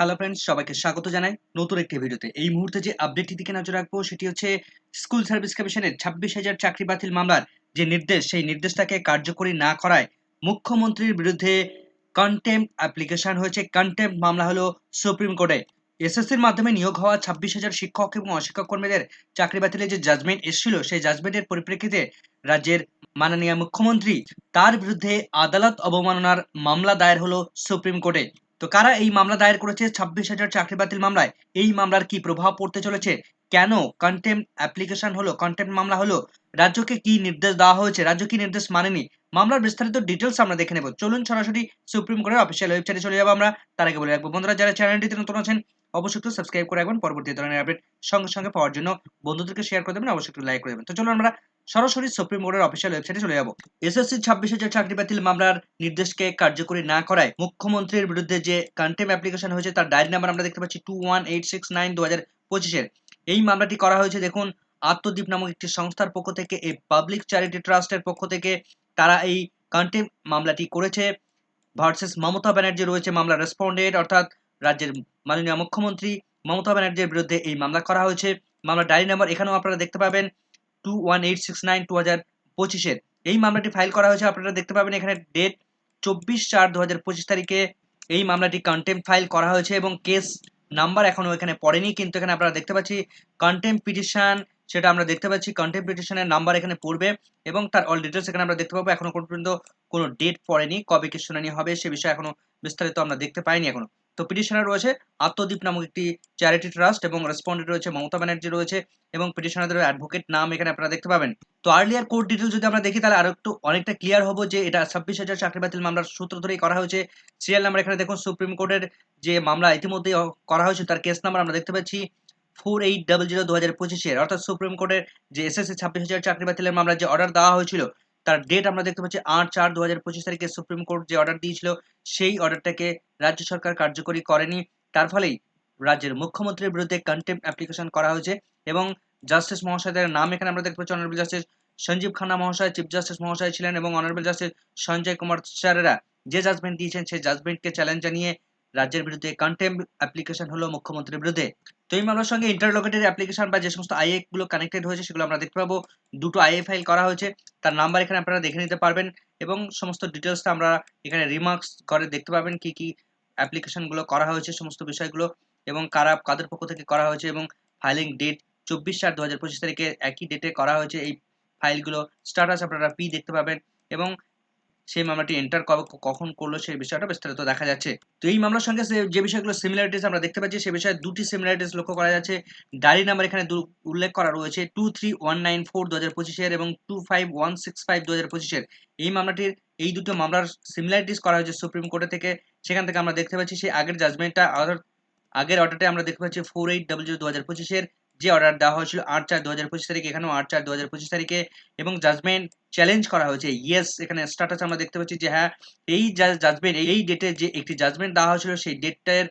Hello friends সবাইকে স্বাগত জানাই নতুন একটি ভিডিওতে। এই মুহূর্তে যে আপডেটটি দিকে নজর রাখব, সেটি হচ্ছে স্কুল সার্ভিস কমিশনের ছাব্বিশ হাজার চাকরি বাতিল মামলার যে নির্দেশ, সেই নির্দেশটাকে কার্যকরী না করায় মুখ্যমন্ত্রীর বিরুদ্ধে কন্টেম্প অ্যাপ্লিকেশন হয়েছে। কন্টেম্প মামলা হলো সুপ্রিম কোর্টে এসএসসির মাধ্যমে নিয়োগ হওয়া ছাব্বিশ হাজার শিক্ষক এবং অশিক্ষক কর্মীদের চাকরি বাতিলের যে জাজমেন্ট এসেছিল, সেই জাজমেন্টের পরিপ্রেক্ষিতে রাজ্যের মাননীয় মুখ্যমন্ত্রী তার বিরুদ্ধে আদালত অবমাননার মামলা দায়ের হলো সুপ্রিম কোর্টে তো কারা এই মামলা দায়ের করেছে? ছাব্বিশ হাজার চাকরি বাতিল মামলায় এই মামলার কি প্রভাব পড়তে চলেছে? কেন কন্টেম্প অ্যাপ্লিকেশন হলো? কন্টেম্প মামলা হলো? রাজ্যকে কি নির্দেশ দেওয়া হয়েছে? রাজ্য কি নির্দেশ মানেনি? মামলার বিস্তারিত ডিটেলস আমরা দেখে নেব। চলুন সরাসরি সুপ্রিম কোর্টের অফিসিয়াল ওয়েবসাইটে চলে যাব আমরা। তার আগে বলে রাখব, বন্ধুরা, যারা চ্যানেলটিতে নতুন আছেন অবশ্যই একটু সাবস্ক্রাইব করে রাখবেন। পরবর্তী ধরনের আপডেট সঙ্গে সঙ্গে পাওয়ার জন্য বন্ধুদেরকে শেয়ার করে দেবেন। অবশ্যই একটু লাইক করে দেবেন। তো চলুন আমরা সরাসরি সুপ্রিম কোর্টের অফিসিয়াল ওয়েবসাইটে চলে যাব। এসএসসি ছাব্বিশ হাজার চাকরি বাতিল মামলার নির্দেশকে কার্যকরী না করায় মুখ্যমন্ত্রীর বিরুদ্ধে যে কন্টেম অ্যাপ্লিকেশন হয়েছে, তার ডায়েরি নাম্বার আমরা দেখতে পাচ্ছি two one eight six nine দু হাজার পঁচিশের এই মামলাটি করা হয়েছে, দেখুন আত্মদ্বীপ নামক একটি সংস্থার পক্ষ থেকে এই পাবলিক চ্যারিটি ট্রাস্টের পক্ষ থেকে তারা এই কন্টেম মামলাটি করেছে। ভার্সেস মমতা ব্যানার্জি রয়েছে মামলা রেসপন্ডেন্ট অর্থাৎ রাজ্যের মাননীয় মুখ্যমন্ত্রী মমতা ব্যানার্জির বিরুদ্ধে এই মামলা করা হয়েছে। মামলা ডায়েরি নাম্বার এখানেও আপনারা দেখতে পাবেন। Two one eight six nine two হাজার পঁচিশের এই মামলাটি ফাইল করা হয়েছে, আপনারা দেখতে পাবেন এখানে ডেট চব্বিশ চার দু হাজার পঁচিশ তারিখে এই মামলাটি কন্টেম্প ফাইল করা হয়েছে এবং কেস নাম্বার এখনও এখানে পড়েনি, কিন্তু এখানে আপনারা দেখতে পাচ্ছি কন্টেম্প পিটিশন সেটা আমরা দেখতে পাচ্ছি। কন্টেম্প পিটিশনের নাম্বার এখানে পড়বে এবং তার অল ডিটেলস এখানে আমরা দেখতে পাবো। এখনও পর্যন্ত কোনো ডেট পড়েনি, কবে কি শুনানি হবে সে বিষয়ে এখনও বিস্তারিত আমরা দেখতে পাইনি এখনও তো পিটিশনার রয়েছে আত্মদ্বীপ নামক একটি চ্যারিটি ট্রাস্ট এবং রেসপন্ডেন্ট রয়েছে মমতা ব্যানার্জি রয়েছে এবং পিটিশনারদের অ্যাডভোকেট নাম এখানে আপনারা দেখতে পাবেন। তো আর্লিয়ার কোর্ট ডিটেলস যদি আমরা দেখি তাহলে আরও একটু অনেকটা ক্লিয়ার হব যে এটা ছাব্বিশ হাজার চাকরি বাতিল মামলার সূত্র ধরেই করা হয়েছে। সিরিয়াল নাম্বার এখানে দেখুন, সুপ্রিম কোর্টের যে মামলা ইতিমধ্যেই করা হয়েছে তার কেস নাম্বার আমরা দেখতে পাচ্ছি ফোর এইট ডাবল জিরো দু হাজার পঁচিশের অর্থাৎ সুপ্রিম কোর্টের যে এসএসসি ছাব্বিশ হাজার চাকরি বাতিলের মামলার যে অর্ডার দেওয়া হয়েছিল তার ডেট আমরা দেখতে পাচ্ছি আট চার দু হাজার পঁচিশ তারিখে সুপ্রিম কোর্ট যে অর্ডার দিয়েছিল, সেই অর্ডারটাকে রাজ্য সরকার কার্যকরী করেনি। তার ফলেই রাজ্যের মুখ্যমন্ত্রীর বিরুদ্ধে কন্টেম্প অ্যাপ্লিকেশন করা হয়েছে এবং জাস্টিস মহাশয়দের নাম এখানে আমরা দেখতে পাচ্ছি অনারেবল জাস্টিস সঞ্জীব খান্না মহাশয় চিফ জাস্টিস মহাশয় ছিলেন এবং অনারেবল জাস্টিস সঞ্জয় কুমার স্যারেরা যে জাজমেন্ট দিয়েছেন, সেই জাজমেন্টকে চ্যালেঞ্জ জানিয়ে রাজ্যের বিরুদ্ধে কন্টেম্প অ্যাপ্লিকেশন হলো মুখ্যমন্ত্রীর বিরুদ্ধে। তো এই মামলার সঙ্গে ইন্টারলোকেটেড অ্যাপ্লিকেশন বা যে সমস্ত আইএ গুলো কানেক্টেড হয়েছে সেগুলো আমরা দেখতে পাবো। দুটো আইএ ফাইল করা হয়েছে। তার নাম্বার এখানে আপনারা দেখে নিতে পারবেন এবং সমস্ত ডিটেলসটা আমরা এখানে রিমার্কস করে দেখতে পাবেন কি কি অ্যাপ্লিকেশনগুলো করা হয়েছে, সমস্ত বিষয়গুলো এবং কারা কাদের পক্ষ থেকে করা হয়েছে এবং ফাইলিং ডেট চব্বিশ চার দু হাজার পঁচিশ তারিখে একই ডেটে করা হয়েছে। এই ফাইলগুলো স্ট্যাটাস আপনারা পি দেখতে পাবেন এবং সেই মামলাটি এন্টার কখন করল সেই বিষয়টা বিস্তারিত দেখা যাচ্ছে। তো এই মামলার সঙ্গে যে বিষয়গুলো সিমিলারিটিস আমরা দেখতে পাচ্ছি, সে বিষয়ে দুটি সিমিলারিটিস লক্ষ্য করা যাচ্ছে। ডায়েরি নাম্বার এখানে উল্লেখ করা রয়েছে two three one nine four দু হাজার পঁচিশের এবং two five one six five দু হাজার পঁচিশের। এই মামলাটির, এই দুটো মামলার সিমিলারিটিস করা হয়েছে সুপ্রিম কোর্টে থেকে। সেখান থেকে আমরা দেখতে পাচ্ছি সেই আগের জাজমেন্টটা আগের অর্ডারটা আমরা দেখতে পাচ্ছি ফোর এইট ডাবল জিরো দু হাজার পঁচিশের। যে অর্ডার দেওয়া হয়েছিল আট চার দু হাজার পঁচিশ তারিখে, এখানেও আট চার দু হাজার পঁচিশ তারিখে এবং জাজমেন্ট চ্যালেঞ্জ করা হয়েছে। ইয়েস এখানে স্ট্যাটাস আমরা দেখতে পাচ্ছি যে হ্যাঁ এই জাজমেন্ট এই ডেটে যে একটি জাজমেন্ট দেওয়া হয়েছিল, সেই ডেটটার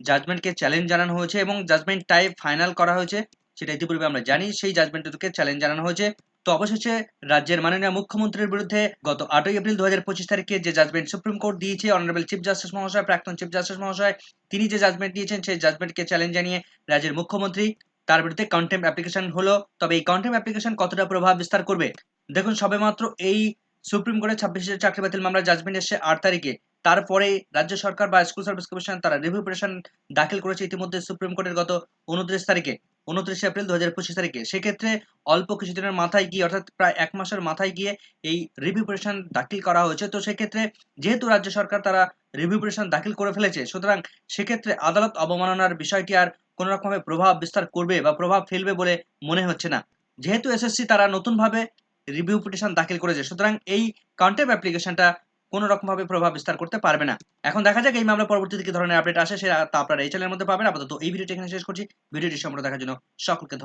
জাজমেন্টকে চ্যালেঞ্জ জানানো হয়েছে এবং জাজমেন্ট টাইপ ফাইনাল করা হয়েছে। সেটা ইতিপূর্বে আমরা জানি, সেই জাজমেন্টকে চ্যালেঞ্জ জানানো হয়েছে। তো অবশেষে রাজ্যের মাননীয় মুখ্যমন্ত্রীর বিরুদ্ধে গত আটই এপ্রিল দু হাজার পঁচিশ তারিখে যে জাজমেন্ট সুপ্রিম কোর্ট দিয়েছে অনারেবল চিফ জাস্টিস মহাশয় প্রাক্তন চিফ জাস্টিস মহাশয় তিনি যে জাজমেন্ট দিয়েছেন, সেই জাজমেন্টকে চ্যালেঞ্জ জানিয়ে রাজ্যের মুখ্যমন্ত্রী তার বিরুদ্ধে কন্টেম্প অ্যাপ্লিকেশন হলো, তবে এই কন্টেম্প অ্যাপ্লিকেশন কতটা প্রভাব বিস্তার করবে? দেখুন, সবেমাত্র এই সুপ্রিম কোর্টের ছাব্বিশ চাকরি বাতিল মামলার জাজমেন্ট এসে আট তারিখে। তারপরে রাজ্য সরকার বা স্কুল সার্ভিস কমিশন তারা রিভিউ পিটিশন দাখিল করেছে ইতিমধ্যে সুপ্রিম কোর্টের গত উনত্রিশ তারিখে, উনত্রিশে এপ্রিল দু হাজার পঁচিশ তারিখে। সেক্ষেত্রে অল্প কিছুদিনের মাথায় গিয়ে, অর্থাৎ প্রায় এক মাসের মাথায় গিয়ে এই রিভিউ পিটিশন দাখিল করা হয়েছে। তো সেক্ষেত্রে যেহেতু রাজ্য সরকার তারা রিভিউ পিটিশন দাখিল করে ফেলেছে, সুতরাং সেক্ষেত্রে আদালত অবমাননার বিষয়টি আর কোনো রকমভাবে প্রভাব বিস্তার করবে বা প্রভাব ফেলবে বলে মনে হচ্ছে না। যেহেতু এসএসসি তারা নতুনভাবে রিভিউ পিটিশন দাখিল করেছে, সুতরাং এই কাউন্টেপ অ্যাপ্লিকেশনটা কোনো রকমভাবে প্রভাব বিস্তার করতে পারবে না। এখন দেখা যাক এই মামলা পরবর্তীতে কি ধরনের আপডেট আসে সেটা আপনারা এই চ্যানেলের মধ্যে পাবেন। আপাতত এই ভিডিওটি এখানে শেষ করছি। ভিডিওটি সম্পূর্ণ দেখার জন্য সকলকে ধন্যবাদ।